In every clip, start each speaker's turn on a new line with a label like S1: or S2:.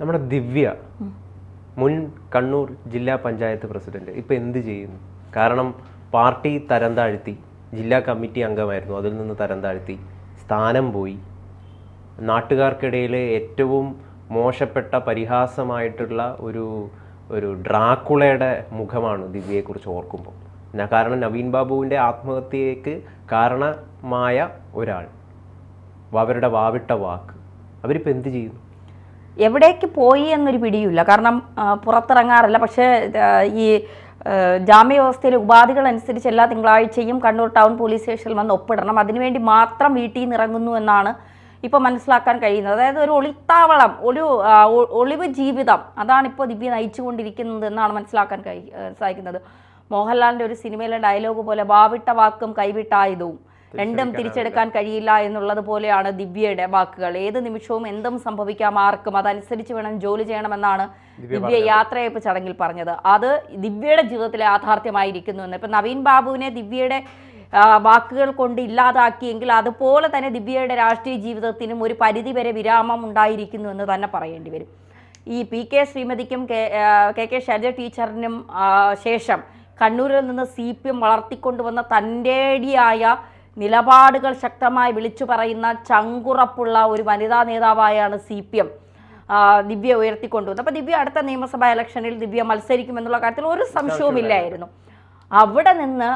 S1: നമ്മുടെ ദിവ്യ മുൻ കണ്ണൂർ ജില്ലാ പഞ്ചായത്ത് പ്രസിഡന്റ്. ഇപ്പൊ എന്ത് ചെയ്യുന്നു? കാരണം പാർട്ടി തരം താഴ്ത്തി ജില്ലാ കമ്മിറ്റി അംഗമായിരുന്നു. അതിൽ നിന്ന് തരം താഴ്ത്തി സ്ഥാനം പോയി. നാട്ടുകാർക്കിടയിലെ ഏറ്റവും മോശപ്പെട്ട പരിഹാസമായിട്ടുള്ള ഒരു ഒരു ഡ്രാക്കുളയുടെ മുഖമാണ് ദിവ്യയെക്കുറിച്ച് ഓർക്കുമ്പോൾ. കാരണം നവീൻ ബാബുവിന്റെ ആത്മഹത്യയ്ക്ക് കാരണമായ ഒരാൾ. അവരുടെ വാവിട്ട വാക്ക്. അവരിപ്പോൾ എന്ത് ചെയ്യുന്നു?
S2: എവിടേക്ക് പോയി എന്നൊരു പിടിയില്ല. കാരണം പുറത്തിറങ്ങാറില്ല. പക്ഷേ ഈ ജാമ്യ ജാമ്യവ്യവസ്ഥയിലെ ഉപാധികൾ അനുസരിച്ച് എല്ലാ തിങ്കളാഴ്ചയും കണ്ണൂർ ടൗൺ പോലീസ് സ്റ്റേഷനിൽ വന്ന് ഒപ്പിടണം. അതിനുവേണ്ടി മാത്രം വീട്ടിൽ നിന്ന് ഇറങ്ങുന്നു എന്നാണ് ഇപ്പോൾ മനസ്സിലാക്കാൻ കഴിയുന്നത്. അതായത് ഒരു ഒളിത്താവളം ഒരു ഒളിവ് ജീവിതം അതാണ് ഇപ്പോൾ ദിവ്യ നയിച്ചുകൊണ്ടിരിക്കുന്നത് എന്നാണ് മനസ്സിലാക്കാൻ കഴി സാധിക്കുന്നത്. മോഹൻലാലിന്റെ ഒരു സിനിമയിലെ ഡയലോഗ് പോലെ വാവിട്ട വാക്കും കൈവിട്ട ആയുധവും രണ്ടും തിരിച്ചെടുക്കാൻ കഴിയില്ല എന്നുള്ളത് പോലെയാണ് ദിവ്യയുടെ വാക്കുകൾ. ഏത് നിമിഷവും എന്തും സംഭവിക്കാം ആർക്കും. അതനുസരിച്ച് വേണം ജോലി ചെയ്യണമെന്നാണ് ദിവ്യ യാത്രയപ്പ് ചടങ്ങിൽ പറഞ്ഞത്. അത് ദിവ്യയുടെ ജീവിതത്തിലെ യാഥാർത്ഥ്യമായിരിക്കുന്നു എന്ന്. ഇപ്പം നവീൻ ബാബുവിനെ ദിവ്യയുടെ വാക്കുകൾ കൊണ്ട് ഇല്ലാതാക്കിയെങ്കിൽ അതുപോലെ തന്നെ ദിവ്യയുടെ രാഷ്ട്രീയ ജീവിതത്തിനും ഒരു പരിധിവരെ വിരാമം ഉണ്ടായിരിക്കുന്നു എന്ന് തന്നെ പറയേണ്ടി വരും. ഈ പി കെ ശ്രീമതിക്കും കെ കെ ശൈലജ ടീച്ചറിനും ശേഷം കണ്ണൂരിൽ നിന്ന് സി പി എം വളർത്തിക്കൊണ്ടുവന്ന തന്റെടിയായ നിലപാടുകൾ ശക്തമായി വിളിച്ചു പറയുന്ന ചങ്കുറപ്പുള്ള ഒരു വനിതാ നേതാവായാണ് സി പി എം. ദിവ്യ ഉയർത്തിക്കൊണ്ടുവന്നത് അപ്പോൾ ദിവ്യ അടുത്ത നിയമസഭാ ഇലക്ഷനിൽ ദിവ്യ മത്സരിക്കുമെന്നുള്ള കാര്യത്തിൽ ഒരു സംശയവുമില്ലായിരുന്നു അവിടെ നിന്ന്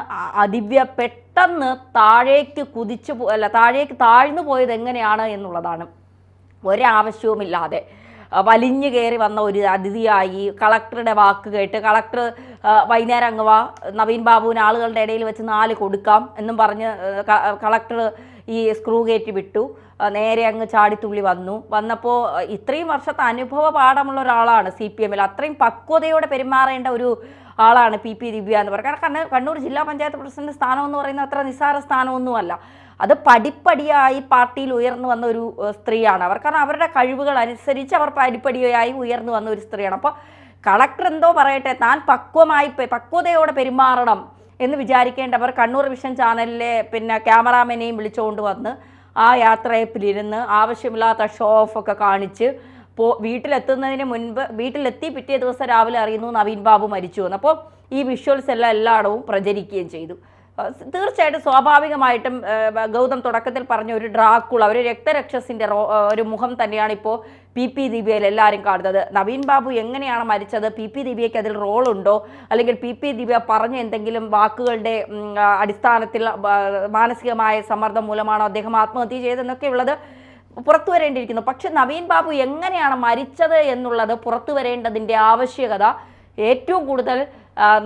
S2: ദിവ്യ പെട്ടെന്ന് താഴേക്ക് കുതിച്ചു അല്ല താഴേക്ക് താഴ്ന്നു പോയത് എങ്ങനെയാണ് എന്നുള്ളതാണ്. ഒരാവശ്യവുമില്ലാതെ. വലിഞ്ഞു കയറി വന്ന ഒരു അതിഥിയായി കളക്ടറുടെ വാക്ക് കേട്ട് കളക്ടർ വൈകുന്നേരം അങ്ങ് വാ നവീൻ ബാബുവിന് ആളുകളുടെ ഇടയിൽ വെച്ച് നാല് കൊടുക്കാം എന്നും പറഞ്ഞ് കളക്ടർ ഈ സ്ക്രൂ കയറ്റി വിട്ടു. നേരെ അങ്ങ് ചാടിത്തുള്ളി വന്നു. വന്നപ്പോൾ ഇത്രയും വർഷത്തെ അനുഭവ പാഠമുള്ള ഒരാളാണ് സി പി എമ്മിൽ. അത്രയും പക്വതയോടെ പെരുമാറേണ്ട ഒരു ആളാണ് പി പി ദിവ്യ എന്ന് പറയുന്നത് കാരണം കണ്ണൂർ ജില്ലാ പഞ്ചായത്ത് പ്രസിഡന്റ് സ്ഥാനം എന്ന് പറയുന്നത് അത്ര നിസ്സാര സ്ഥാനമൊന്നുമല്ല. അത് പടിപ്പടിയായി പാർട്ടിയിൽ ഉയർന്നു വന്ന ഒരു സ്ത്രീയാണ് അവർ. കാരണം അവരുടെ കഴിവുകൾ അനുസരിച്ച് അവർ പടിപ്പടിയായി ഉയർന്നു വന്ന ഒരു സ്ത്രീയാണ്. അപ്പോൾ കളക്ടർ എന്തോ പറയട്ടെ താൻ പക്വമായി പക്വതയോടെ പെരുമാറണം. എന്ന് വിചാരിക്കേണ്ടവർ കണ്ണൂർ വിഷൻ ചാനലിലെ പിന്നെ ക്യാമറാമാനെയും വിളിച്ചുകൊണ്ട് വന്ന് ആ യാത്രയപ്പിലിരുന്ന് ആവശ്യമില്ലാത്ത ഷോ ഓഫ് ഒക്കെ കാണിച്ച് പോ വീട്ടിലെത്തുന്നതിന് മുൻപ് വീട്ടിലെത്തി പിറ്റേ ദിവസം രാവിലെ അറിയുന്നു നവീൻ ബാബു മരിച്ചു എന്ന്. അപ്പോൾ ഈ വിഷ്വൽസ് എല്ലാം എല്ലായിടവും പ്രചരിക്കുകയും ചെയ്തു. തീർച്ചയായിട്ടും സ്വാഭാവികമായിട്ടും ഗൗതം തുടക്കത്തിൽ പറഞ്ഞ ഒരു ഡ്രാക്കുള ഒരു രക്തരക്ഷസിന്റെ ഒരു മുഖം തന്നെയാണ് ഇപ്പോൾ പി പി ദീപിയയിൽ എല്ലാവരും കാണുന്നത്. നവീൻ ബാബു എങ്ങനെയാണ് മരിച്ചത്? പി പി ദീപിയയ്ക്ക് അതിൽ റോളുണ്ടോ? അല്ലെങ്കിൽ പി പി ദീപിയ പറഞ്ഞ എന്തെങ്കിലും വാക്കുകളുടെ അടിസ്ഥാനത്തിൽ മാനസികമായ സമ്മർദ്ദം മൂലമാണോ അദ്ദേഹം ആത്മഹത്യ ചെയ്തതെന്നൊക്കെ ഉള്ളത് പുറത്തു വരേണ്ടിയിരിക്കുന്നു. പക്ഷെ നവീൻ ബാബു എങ്ങനെയാണ് മരിച്ചത് എന്നുള്ളത് പുറത്തു വരേണ്ടതിന്റെ ആവശ്യകത ഏറ്റവും കൂടുതൽ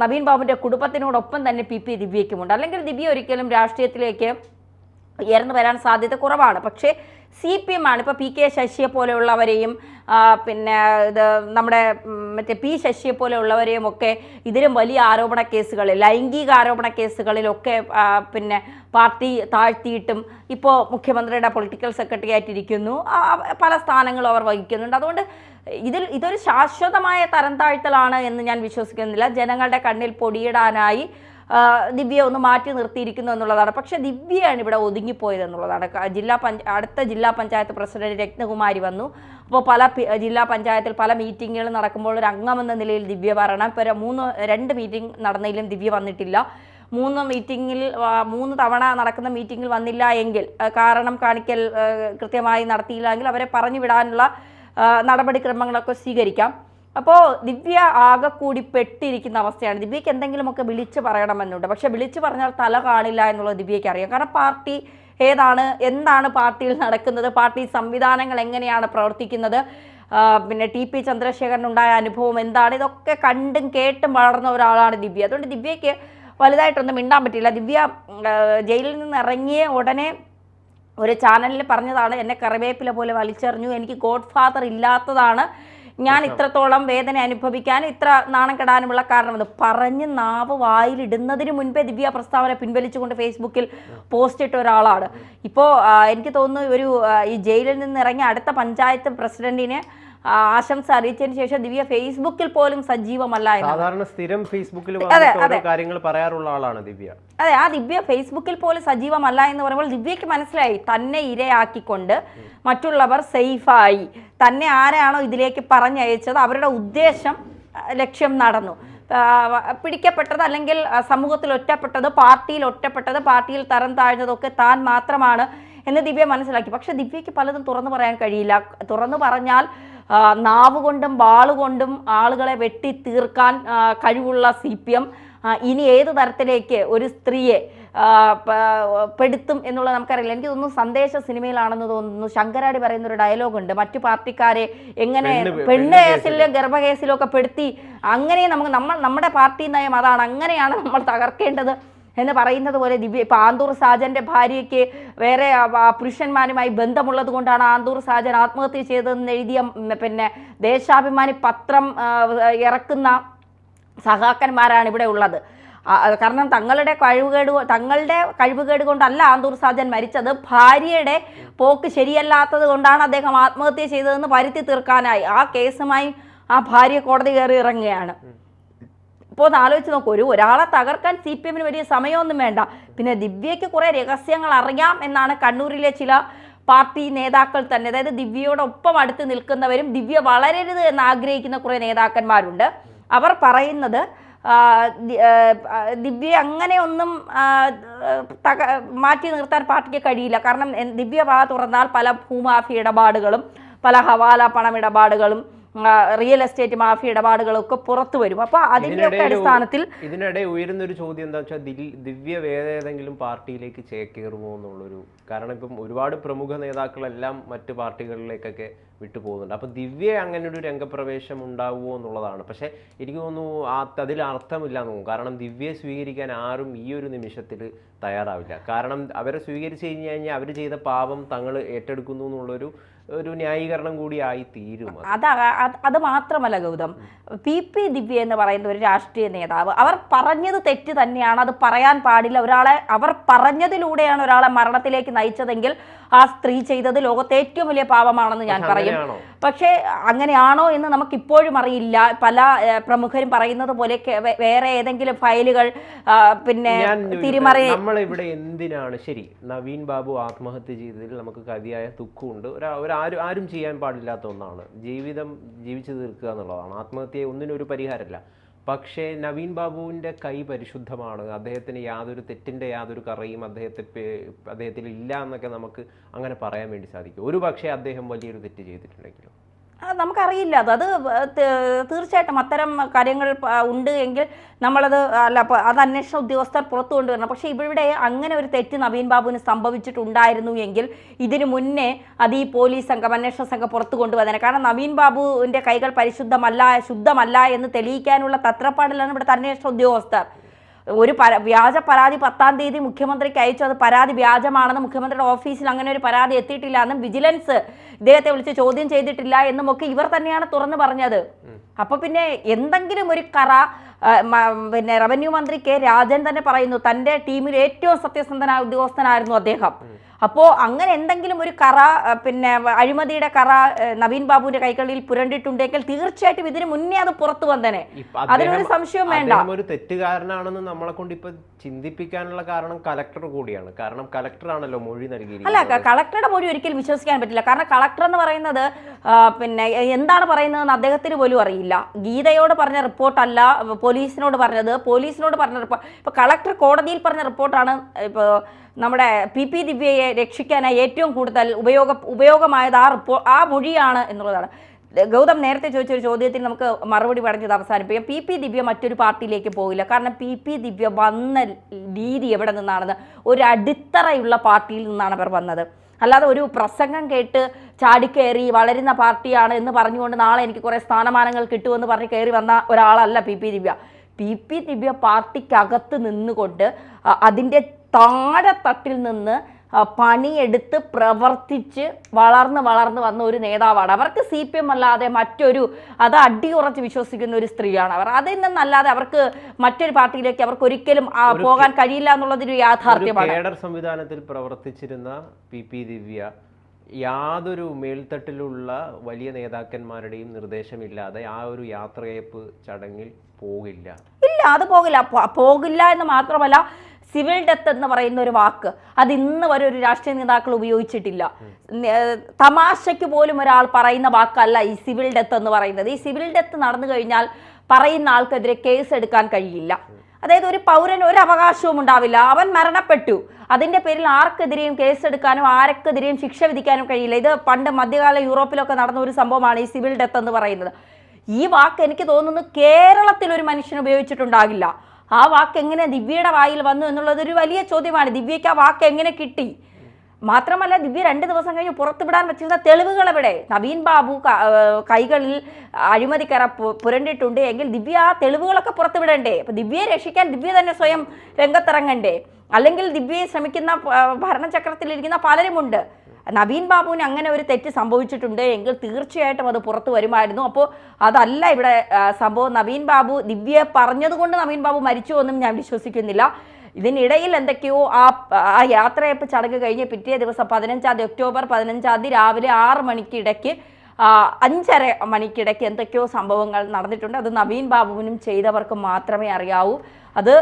S2: നവീൻ ബാബുവിന്റെ കുടുംബത്തിനോടൊപ്പം തന്നെ പി പി ദിവ്യയ്ക്കുമുണ്ട്. അല്ലെങ്കിൽ ദിവ്യ ഒരിക്കലും രാഷ്ട്രീയത്തിലേക്ക് ഉയർന്നു വരാൻ സാധ്യത കുറവാണ്. പക്ഷേ സി പി എം ആണ് ഇപ്പോൾ പി കെ ശശിയെ പോലെയുള്ളവരെയും പിന്നെ ഇത് നമ്മുടെ മറ്റേ പി ശശിയെ പോലെയുള്ളവരെയും ഒക്കെ ഇതിലും വലിയ ആരോപണ കേസുകളിൽ ലൈംഗിക ആരോപണ കേസുകളിലൊക്കെ പിന്നെ പാർട്ടി താഴ്ത്തിയിട്ടും ഇപ്പോൾ മുഖ്യമന്ത്രിയുടെ പൊളിറ്റിക്കൽ സെക്രട്ടറി ആയിട്ടിരിക്കുന്നു പല സ്ഥാനങ്ങളും അവർ വഹിക്കുന്നുണ്ട്. അതുകൊണ്ട് ഇതിൽ ഇതൊരു ശാശ്വതമായ തരം താഴ്ത്തലാണ് എന്ന് ഞാൻ വിശ്വസിക്കുന്നില്ല. ജനങ്ങളുടെ കണ്ണിൽ പൊടിയിടാനായി ദിവ്യ ഒന്ന് മാറ്റി നിർത്തിയിരിക്കുന്നു എന്നുള്ളതാണ്. പക്ഷെ ദിവ്യയാണ് ഇവിടെ ഒതുങ്ങിപ്പോയത് എന്നുള്ളതാണ്. ജില്ലാ പഞ്ച അടുത്ത ജില്ലാ പഞ്ചായത്ത് പ്രസിഡന്റ് രത്നകുമാരി വന്നു. അപ്പോൾ പല ജില്ലാ പഞ്ചായത്തിൽ പല മീറ്റിങ്ങുകൾ നടക്കുമ്പോൾ ഒരു അംഗമെന്ന നിലയിൽ ദിവ്യ വരണം. ഇപ്പോൾ മൂന്ന് രണ്ട് മീറ്റിംഗ് നടന്നതിലും ദിവ്യ വന്നിട്ടില്ല. മൂന്ന് മീറ്റിങ്ങിൽ മൂന്ന് തവണ നടക്കുന്ന മീറ്റിങ്ങിൽ വന്നില്ല എങ്കിൽ കാരണം കാണിക്കൽ കൃത്യമായി നടത്തിയില്ല എങ്കിൽ അവരെ പറഞ്ഞു വിടാനുള്ള നടപടിക്രമങ്ങളൊക്കെ സ്വീകരിക്കാം. അപ്പോൾ ദിവ്യ ആകെ കൂടി പെട്ടിരിക്കുന്ന അവസ്ഥയാണ്. ദിവ്യയ്ക്ക് എന്തെങ്കിലുമൊക്കെ വിളിച്ചു പറയണമെന്നുണ്ട്. പക്ഷെ വിളിച്ചു പറഞ്ഞാൽ തല കാണില്ല എന്നുള്ളത് ദിവ്യയ്ക്ക് അറിയാം. കാരണം പാർട്ടി ഏതാണ് എന്താണ് പാർട്ടിയിൽ നടക്കുന്നത് പാർട്ടി സംവിധാനങ്ങൾ എങ്ങനെയാണ് പ്രവർത്തിക്കുന്നത് പിന്നെ ടി പി ചന്ദ്രശേഖരനുണ്ടായ അനുഭവം എന്താണ് ഇതൊക്കെ കണ്ടും കേട്ടും വളർന്ന ഒരാളാണ് ദിവ്യ. അതുകൊണ്ട് ദിവ്യയ്ക്ക് വലുതായിട്ടൊന്നും മിണ്ടാൻ പറ്റില്ല. ദിവ്യ ജയിലിൽ നിന്ന് ഇറങ്ങിയ ഉടനെ ഒരു ചാനലിൽ പറഞ്ഞതാണ് എന്നെ കറിവേപ്പില പോലെ വലിച്ചെറിഞ്ഞു എനിക്ക് ഗോഡ് ഫാദർ ഇല്ലാത്തതാണ്. ഞാൻ ഇത്രത്തോളം വേദന അനുഭവിക്കാൻ ഇത്ര നാണം കെടാനുമുള്ള കാരണം അത്. പറഞ്ഞ് നാവ് വായിലിടുന്നതിന് മുൻപേ ദിവ്യ പ്രസ്താവന പിൻവലിച്ചുകൊണ്ട് ഫേസ്ബുക്കിൽ പോസ്റ്റ് ഇട്ട ഒരാളാണ്. ഇപ്പോൾ എനിക്ക് തോന്നുന്നു ഒരു ഈ ജയിലിൽ നിന്ന് ഇറങ്ങി അടുത്ത പഞ്ചായത്ത് പ്രസിഡന്റിനെ ആശംസ അറിയിച്ചതിന് ശേഷം ദിവ്യ ഫേസ്ബുക്കിൽ പോലും സജീവമല്ല
S1: സാധാരണ സ്ഥിരം ഫേസ്ബുക്കിൽ കാര്യങ്ങൾ പറയാറുള്ള ആളാണ് ദിവ്യ.
S2: അതെ ആ ദിവ്യ ഫേസ്ബുക്കിൽ പോലും സജീവമല്ല എന്ന് പറയുമ്പോൾ ദിവ്യക്ക് മനസ്സിലായി തന്നെ ഇരയാക്കിക്കൊണ്ട് മറ്റുള്ളവർ സേഫായി തന്നെ ആരാണോ ഇതിലേക്ക് പറഞ്ഞയച്ചത് അവരുടെ ഉദ്ദേശം ലക്ഷ്യം നടന്നു. പിടിക്കപ്പെട്ടത് അല്ലെങ്കിൽ സമൂഹത്തിൽ ഒറ്റപ്പെട്ടത് പാർട്ടിയിൽ ഒറ്റപ്പെട്ടത് പാർട്ടിയിൽ തരം താഴ്ന്നതൊക്കെ താൻ മാത്രമാണ് എന്ന് ദിവ്യ മനസ്സിലാക്കി. പക്ഷെ ദിവ്യയ്ക്ക് പലതും തുറന്നു പറയാൻ കഴിയില്ല. തുറന്നു പറഞ്ഞാൽ നാവ് കൊണ്ടും വാളുകൊണ്ടും ആളുകളെ വെട്ടി തീർക്കാൻ കഴിവുള്ള സി പി എം ഇനി ഏത് തരത്തിലേക്ക് ഒരു സ്ത്രീയെ പെടുത്തും എന്നുള്ളത് നമുക്കറിയില്ല. എനിക്ക് തോന്നുന്നു സന്ദേശ സിനിമയിലാണെന്ന് തോന്നുന്നു. ശങ്കരാടി പറയുന്ന ഒരു ഡയലോഗ് ഉണ്ട് മറ്റു പാർട്ടിക്കാരെ എങ്ങനെ
S1: പെണ്ണ്
S2: കേസിലും ഗർഭകേസിലും ഒക്കെ പെടുത്തി അങ്ങനെ നമുക്ക് നമ്മൾ നമ്മുടെ പാർട്ടി നയം അതാണ്. അങ്ങനെയാണ് നമ്മൾ തകർക്കേണ്ടത്. എന്ന് പറയുന്നത് പോലെ ദിവ്യ ഇപ്പൊ ആന്തൂർ സാജന്റെ ഭാര്യയ്ക്ക് വേറെ പുരുഷന്മാരുമായി ബന്ധമുള്ളത് കൊണ്ടാണ് ആന്തൂർ സാജൻ ആത്മഹത്യ ചെയ്തതെന്ന് എഴുതിയ പിന്നെ ദേശാഭിമാനി പത്രം ഇറക്കുന്ന സഹാക്കന്മാരാണ് ഇവിടെ ഉള്ളത്. കാരണം തങ്ങളുടെ കഴിവുകേട് തങ്ങളുടെ കഴിവുകേട് കൊണ്ടല്ല ആന്തൂർ സാജൻ മരിച്ചത്. ഭാര്യയുടെ പോക്ക് ശരിയല്ലാത്തത് കൊണ്ടാണ് അദ്ദേഹം ആത്മഹത്യ ചെയ്തതെന്ന് വരുത്തി തീർക്കാനായി ആ കേസുമായി ആ ഭാര്യ കോടതി കയറി ഇറങ്ങുകയാണ്. ഇപ്പോൾ ഒന്ന് ആലോചിച്ച് നോക്കൂ. ഒരു ഒരാളെ തകർക്കാൻ സി പി എമ്മിന് വലിയ സമയമൊന്നും വേണ്ട. പിന്നെ ദിവ്യയ്ക്ക് കുറേ രഹസ്യങ്ങൾ അറിയാം എന്നാണ് കണ്ണൂരിലെ ചില പാർട്ടി നേതാക്കൾ തന്നെ. അതായത് ദിവ്യയോടൊപ്പം അടുത്ത് നിൽക്കുന്നവരും ദിവ്യ വളരരുത് എന്ന് ആഗ്രഹിക്കുന്ന കുറേ നേതാക്കന്മാരുണ്ട്. അവർ പറയുന്നത് ദിവ്യ അങ്ങനെയൊന്നും തക മാറ്റി നിർത്താൻ പാർട്ടിക്ക് കഴിയില്ല. കാരണം ദിവ്യ വാ തുറന്നാൽ പല ഭൂമാഫി ഇടപാടുകളും പല ഹവാല പണമിടപാടുകളും റിയൽ എസ്റ്റേറ്റ് മാഫിയ ഇടപാടുകളൊക്കെ പുറത്തു വരും. അപ്പോൾ
S1: അതിന്റെയൊക്കെ
S2: അടിസ്ഥാനത്തിൽ
S1: ഇതിനിടെ ഉയരുന്ന ഒരു ചോദ്യം എന്താ വെച്ചാൽ ദിവ്യ വേറെ ഏതെങ്കിലും പാർട്ടിയിലേക്ക് ചേക്കേറുമോ എന്നുള്ളൊരു കാരണം ഇപ്പം ഒരുപാട് പ്രമുഖ നേതാക്കളെല്ലാം മറ്റു പാർട്ടികളിലേക്കൊക്കെ വിട്ടു പോകുന്നുണ്ട്. അപ്പൊ ദിവ്യ അങ്ങനെ ഒരു രംഗപ്രവേശം ഉണ്ടാവുമോ എന്നുള്ളതാണ്. പക്ഷെ എനിക്ക് തോന്നുന്നു ആ അതിൽ അർത്ഥമില്ല എന്ന് തോന്നുന്നു. കാരണം ദിവ്യയെ സ്വീകരിക്കാൻ ആരും ഈ ഒരു നിമിഷത്തിൽ തയ്യാറാവില്ല. കാരണം അവരെ സ്വീകരിച്ചു കഴിഞ്ഞു കഴിഞ്ഞാൽ അവർ ചെയ്ത പാപം തങ്ങൾ ഏറ്റെടുക്കുന്നു എന്നുള്ളൊരു ഒരു ന്യായീകരണം കൂടി ആയി തീരും അത്.
S2: അത് മാത്രമല്ല ഗൗതം പി പി ദിവ്യ എന്ന് പറയുന്ന ഒരു രാഷ്ട്രീയ നേതാവ് അവർ പറഞ്ഞത് തെറ്റ് തന്നെയാണ് അത് പറയാൻ പാടില്ല ഒരാളെ അവർ പറഞ്ഞതിലൂടെയാണ് ഒരാളെ മരണത്തിലേക്ക് നയിച്ചതെങ്കിൽ ആ സ്ത്രീ ചെയ്തത് ലോകത്തെ ഏറ്റവും വലിയ പാപമാണെന്ന് ഞാൻ പറയും?
S1: പക്ഷേ
S2: അങ്ങനെയാണോ എന്ന് നമുക്കിപ്പോഴും അറിയില്ല. പല പ്രമുഖരും പറയുന്നത് പോലെ വേറെ ഏതെങ്കിലും ഫയലുകൾ പിന്നെ തിരിമറി
S1: നമ്മളിവിടെ എന്തിനാണ്? ശരി നവീൻ ബാബു ആത്മഹത്യ ചെയ്തതിൽ നമുക്ക് കതിയായ ദുഃഖമുണ്ട്. ഒരു ഒരു ആരും ആരും ചെയ്യാൻ പാടില്ലാത്ത ഒന്നാണ്. ജീവിതം ജീവിച്ചു തീർക്കുക എന്നുള്ളതാണ്. ആത്മഹത്യയെ ഒന്നിനും ഒരു പരിഹാരമല്ല. പക്ഷേ നവീൻ ബാബുവിന്റെ കൈ പരിശുദ്ധമാണ്. അദ്ദേഹത്തിന് യാതൊരു തെറ്റിന്റെ യാതൊരു കറയും അദ്ദേഹത്തെ അദ്ദേഹത്തിൽ ഇല്ല എന്നൊക്കെ നമുക്ക് അങ്ങനെ പറയാൻ വേണ്ടി സാധിക്കും. ഒരു പക്ഷേ അദ്ദേഹം വലിയൊരു തെറ്റ് ചെയ്തിട്ടുണ്ടെങ്കിലും.
S2: നമുക്കറിയില്ല അത്. അത് തീർച്ചയായിട്ടും അത്തരം കാര്യങ്ങൾ ഉണ്ട് എങ്കിൽ നമ്മളത് അല്ല അത് അന്വേഷണ ഉദ്യോഗസ്ഥർ പുറത്തു കൊണ്ടുവരണം. പക്ഷേ ഇവിടെ അങ്ങനെ ഒരു തെറ്റ് നവീൻ ബാബുവിന് സംഭവിച്ചിട്ടുണ്ടായിരുന്നു എങ്കിൽ ഇതിനു മുന്നേ അത് ഈ പോലീസ് സംഘം അന്വേഷണ സംഘം പുറത്തു കൊണ്ടുവന്നേനെ. കാരണം നവീൻ ബാബുവിന്റെ കൈകൾ പരിശുദ്ധമല്ല ശുദ്ധമല്ല എന്ന് തെളിയിക്കാനുള്ള തത്രപ്പാടിലാണ് ഇവിടുത്തെ അന്വേഷണ ഉദ്യോഗസ്ഥർ. ഒരു പര വ്യാജ പരാതി പത്താം തീയതി മുഖ്യമന്ത്രിക്ക് അയച്ചു. അത് പരാതി വ്യാജമാണെന്ന് മുഖ്യമന്ത്രിയുടെ ഓഫീസിൽ അങ്ങനെ ഒരു പരാതി എത്തിയിട്ടില്ല എന്നും വിജിലൻസ് ഇദ്ദേഹത്തെ വിളിച്ച് ചോദ്യം ചെയ്തിട്ടില്ല എന്നും ഒക്കെ ഇവർ തന്നെയാണ് തുറന്നു പറഞ്ഞത്. അപ്പൊ പിന്നെ എന്തെങ്കിലും ഒരു കറ പിന്നെ റവന്യൂ മന്ത്രി കെ രാജൻ തന്നെ പറയുന്നു തന്റെ ടീമിൽ ഏറ്റവും സത്യസന്ധനായ ഉദ്യോഗസ്ഥനായിരുന്നു അദ്ദേഹം. അപ്പോൾ അങ്ങനെ എന്തെങ്കിലും ഒരു കറ പിന്നെ അഴിമതിയുടെ കറ നവീൻ ബാബുവിന്റെ കൈകളിൽ പുരണ്ടിട്ടുണ്ടെങ്കിൽ തീർച്ചയായിട്ടും ഇതിന് മുന്നേ അത് പുറത്തു വന്നേനെ.
S1: ഇപ്പൊ
S2: അതിനൊരു
S1: സംശയം
S2: സംശയവും വേണ്ട
S1: ഒരു തെറ്റുകാരനാണെന്ന് നമ്മളെ കൊണ്ട് ഇപ്പൊ ചിന്തിപ്പിക്കാനുള്ള കാരണം കലക്ടർ കൂടിയാണ്. കാരണം കലക്ടർ ആണല്ലോ മൊഴി
S2: അല്ല
S1: നൽകിയിരിക്കുന്നത്
S2: കളക്ടറുടെ മൊഴി ഒരിക്കലും വിശ്വസിക്കാൻ പറ്റില്ല. കാരണം കളക്ടർ എന്ന് പറയുന്നത് പിന്നെ എന്താണ് പറയുന്നതെന്ന് അദ്ദേഹത്തിന് പോലും അറിയില്ല. ഗീതയോട് പറഞ്ഞ റിപ്പോർട്ടല്ല പോലീസിനോട് പറഞ്ഞത് പോലീസിനോട് പറഞ്ഞ റിപ്പോർട്ട് ഇപ്പോൾ കളക്ടർ കോടതിയിൽ പറഞ്ഞ റിപ്പോർട്ടാണ് ഇപ്പോൾ നമ്മുടെ പി പി ദിവ്യയെ രക്ഷിക്കാനായി ഏറ്റവും കൂടുതൽ ഉപയോഗ ഉപയോഗമായത് ആ റിപ്പോ ആ മൊഴിയാണ് എന്നുള്ളതാണ്. ഗൗതം നേരത്തെ ചോദിച്ച ഒരു ചോദ്യത്തിന് നമുക്ക് മറുപടി പറഞ്ഞത് അവസാനിപ്പിക്കാം. പി പി ദിവ്യ മറ്റൊരു പാർട്ടിയിലേക്ക് പോകില്ല. കാരണം പി പി ദിവ്യ വന്ന രീതി എവിടെ നിന്നാണെന്ന് ഒരു അടിത്തറയുള്ള പാർട്ടിയിൽ നിന്നാണ് അവർ വന്നത്. അല്ലാതെ ഒരു പ്രസംഗം കേട്ട് ചാടിക്കയറി വളരുന്ന പാർട്ടിയാണ് എന്ന് പറഞ്ഞുകൊണ്ട് നാളെ എനിക്ക് കുറേ സ്ഥാനമാനങ്ങൾ കിട്ടുമെന്ന് പറഞ്ഞ് കയറി വന്ന ഒരാളല്ല P P Divya. P P Divya പാർട്ടിക്കകത്ത് നിന്നുകൊണ്ട് അ- അതിന്റെ താഴെത്തട്ടിൽ നിന്ന് പണിയെടുത്ത് പ്രവർത്തിച്ച് വളർന്ന് വളർന്ന് വന്ന ഒരു നേതാവാണ്. അവർക്ക് സി പി എം അല്ലാതെ മറ്റൊരു അത് അടിയുറച്ച് വിശ്വസിക്കുന്ന ഒരു സ്ത്രീയാണ് അവർ. അതിൽ നിന്നല്ലാതെ അവർക്ക് മറ്റൊരു പാർട്ടിയിലേക്ക് അവർക്ക് ഒരിക്കലും പോകാൻ കഴിയില്ല എന്നുള്ളതൊരു യാഥാർത്ഥ്യമാണ്.
S1: സംവിധാനത്തിൽ പ്രവർത്തിച്ചിരുന്ന പി. പി. ദിവ്യ യാതൊരു മേൽത്തട്ടിലുള്ള വലിയ നേതാക്കന്മാരുടെയും നിർദ്ദേശമില്ലാതെ ആ ഒരു യാത്രയപ്പ് ചടങ്ങിൽ പോകില്ല.
S2: ഇല്ല അത് പോകില്ല. പോകില്ല എന്ന് മാത്രമല്ല സിവിൽ ഡെത്ത് എന്ന് പറയുന്ന ഒരു വാക്ക്. അത് ഇന്ന് വരെ ഒരു രാഷ്ട്രീയ നേതാക്കൾ ഉപയോഗിച്ചിട്ടില്ല. തമാശയ്ക്ക് പോലും ഒരാൾ പറയുന്ന വാക്കല്ല ഈ സിവിൽ ഡെത്ത് എന്ന് പറയുന്നത്. ഈ സിവിൽ ഡെത്ത് നടന്നു കഴിഞ്ഞാൽ പറയുന്ന ആൾക്കെതിരെ കേസ് എടുക്കാൻ കഴിയില്ല. അതായത് ഒരു പൗരന് ഒരു അവകാശവും ഉണ്ടാവില്ല. അവൻ മരണപ്പെട്ടു. അതിന്റെ പേരിൽ ആർക്കെതിരെയും കേസെടുക്കാനും ആർക്കെതിരെയും ശിക്ഷ വിധിക്കാനും കഴിയില്ല. ഇത് പണ്ട് മധ്യകാല യൂറോപ്പിലൊക്കെ നടന്ന ഒരു സംഭവമാണ് ഈ സിവിൽ ഡെത്ത് എന്ന് പറയുന്നത്. ഈ വാക്ക് എനിക്ക് തോന്നുന്നു കേരളത്തിൽ ഒരു മനുഷ്യൻ ഉപയോഗിച്ചിട്ടുണ്ടാകില്ല. ആ വാക്ക് എങ്ങനെ ദിവ്യയുടെ വായിൽ വന്നു എന്നുള്ളത് ഒരു വലിയ ചോദ്യമാണ്. ദിവ്യയ്ക്ക് ആ വാക്ക് എങ്ങനെ കിട്ടി? മാത്രമല്ല ദിവ്യ രണ്ട് ദിവസം കഴിഞ്ഞ് പുറത്തുവിടാൻ വെച്ചിരുന്ന തെളിവുകൾ എവിടെ? നവീൻ ബാബു കൈകളിൽ അഴിമതി പു- പുരണ്ടിട്ടുണ്ട് എങ്കിൽ ദിവ്യ ആ തെളിവുകളൊക്കെ പുറത്തുവിടണ്ടേ? അപ്പൊ ദിവ്യയെ രക്ഷിക്കാൻ ദിവ്യ തന്നെ സ്വയം രംഗത്തിറങ്ങണ്ടേ? അല്ലെങ്കിൽ ദിവ്യയെ ശ്രമിക്കുന്ന ഭരണചക്രത്തിലിരിക്കുന്ന പലരുമുണ്ട്. നവീൻ ബാബുവിന് അങ്ങനെ ഒരു തെറ്റ് സംഭവിച്ചിട്ടുണ്ട് എങ്കിൽ തീർച്ചയായിട്ടും അത് പുറത്തു വരുമായിരുന്നു. അപ്പോൾ അതല്ല ഇവിടെ സംഭവം. നവീൻ ബാബു ദിവ്യ പറഞ്ഞതുകൊണ്ട് നവീൻ ബാബു മരിച്ചു എന്നും ഞാൻ വിശ്വസിക്കുന്നില്ല. ഇതിനിടയിൽ എന്തൊക്കെയോ ആ ആ യാത്രയപ്പ് ചടങ്ങ് കഴിഞ്ഞ് പിറ്റേ ദിവസം പതിനഞ്ചാം തീയതി ഒക്ടോബർ പതിനഞ്ചാം തീയതി രാവിലെ ആറ് മണിക്കിടയ്ക്ക് അഞ്ചര മണിക്കിടയ്ക്ക് എന്തൊക്കെയോ സംഭവങ്ങൾ നടന്നിട്ടുണ്ട്. അത് നവീൻ ബാബുവിനും ചെയ്തവർക്ക് മാത്രമേ അറിയാവൂ. അത്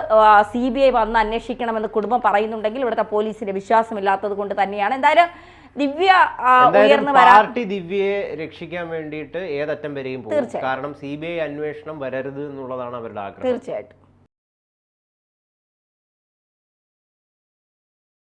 S2: സി ബി ഐ വന്ന് അന്വേഷിക്കണമെന്ന് കുടുംബം പറയുന്നുണ്ടെങ്കിൽ ഇവിടുത്തെ പോലീസിന് വിശ്വാസമില്ലാത്തത് കൊണ്ട് തന്നെയാണ്. എന്തായാലും ദിവ്യ ഉയർന്നു വരാം.
S1: പാർട്ടി ദിവ്യയെ രക്ഷിക്കാൻ വേണ്ടിയിട്ട് ഏതറ്റം വരെയും പോകും.
S2: തീർച്ചയായും.
S1: കാരണം സി ബി ഐ അന്വേഷണം വരരുത് എന്നുള്ളതാണ് അവരുടെ ആഗ്രഹം.
S2: തീർച്ചയായിട്ടും.